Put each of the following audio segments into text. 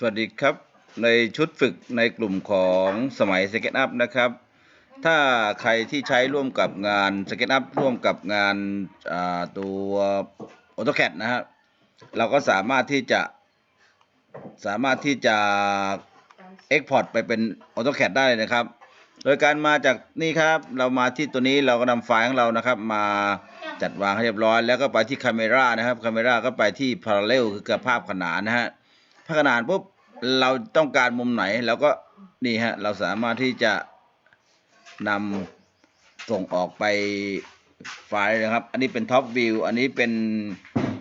สวัสดีครับ ในชุดฝึกในกลุ่มของสมัย Second Up นะครับ ถ้าใครที่ใช้ร่วมกับงาน Second Up ร่วมกับงานาตัว AutoCAD นะฮะเราก็สามารถที่จะสามารถที่จะ Export ไปเป็น AutoCAD ได้เลยนะครับ โดยการมาจากนี่ครับเรามาที่ตัวนี้เราก็นำไฟล์ของเรานะครับ มาจัดวางให้เรียบร้อย แล้วก็ไปที่ Camera นะครับ Camera ก็ไปที่ Parallel คือกระภาพขนานนะฮะ ถ้าขนาดปุ๊บเราต้องการมุมไหนเราก็นี่ฮะเราสามารถที่จะนำส่งออกไปไฟล์นะครับ อันนี้เป็นท็อปวิวอันนี้เป็น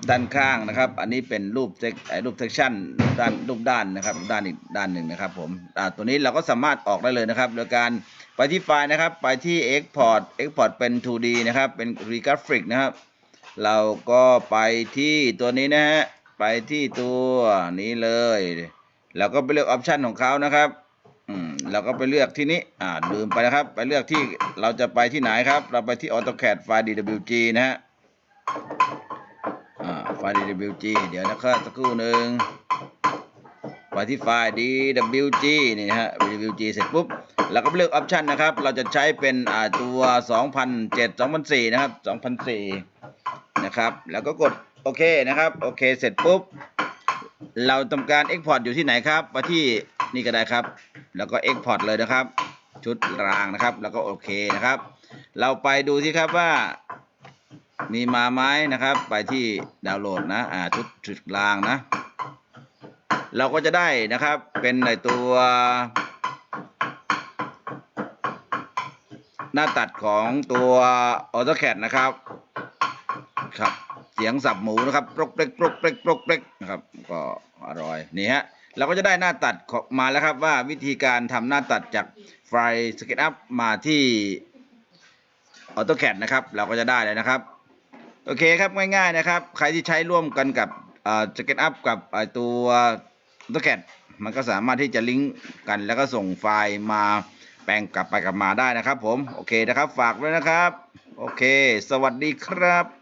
ด้านข้างนะครับ อันนี้เป็นรูปเซกไอรูปเซกชันด้านรูปด้านนะครับ ด้านอีกด้านหนึ่งนะครับผมอ่าตัวนี้เราก็สามารถออกได้เลยนะครับ โดยการไปที่ไฟล์นะครับ ไปที่ Export Export เป็น 2D นะครับ เป็น Regraphic นะครับ เราก็ไปที่ตัวนี้นะฮะ ไปที่ตัวนี้เลยแล้วก็ไปเลือกออปชันของเขานะครับอืมเราก็ไปเลือกที่นี้อ่าลืมไปนะครับ ไปเลือกที่เราจะไปที่ไหนครับ เราไปที่ AutoCAD ไฟล์ DWG นะฮะอ่าไฟล์ DWG เดี๋ยวนะครับสักครู่หนึ่งไปที่ไฟล์ DWG นี่นะฮะ DWG เสร็จปุ๊บเราก็เลือกออปชันนะครับ เราจะใช้เป็นอ่าตัว 2007 2004 นะครับ 2004 นะครับ แล้วก็กด โอเคนะครับ โอเค เสร็จปุ๊บ เราทำการ Export อยู่ที่ไหนครับมาที่นี่ก็ได้ครับ แล้วก็ Export เลยนะครับ ชุดรางนะครับ แล้วก็โอเคนะครับ เราไปดูที่ครับว่า มีมาไหมนะครับ ไปที่ดาวน์โหลดนะอ่าชุดชุดรางนะ เราก็จะได้นะครับเป็นในตัว หน้าตัดของตัว AutoCAD นะครับครับ เสียงสับหมูนะครับปรกเปรกปรกเปรกปรกเปรกนะครับ ก็อร่อยนี่ฮะเราก็จะได้หน้าตัดมาแล้วครับว่าวิธีการทำหน้าตัดจากไฟล์ SketchUp มาที่ AutoCAD นะครับ เราก็จะได้เลยนะครับ โอเคครับง่ายๆนะครับ ใครที่ใช้ร่วมกันกับสเอ่อ SketchUp กับตัว AutoCAD มันก็สามารถที่จะลิงก์กันแล้วก็ส่งไฟล์มาแปลงกลับไปกลับมาได้นะครับผม โอเคนะครับ ฝากด้วยนะครับ โอเค สวัสดีครับ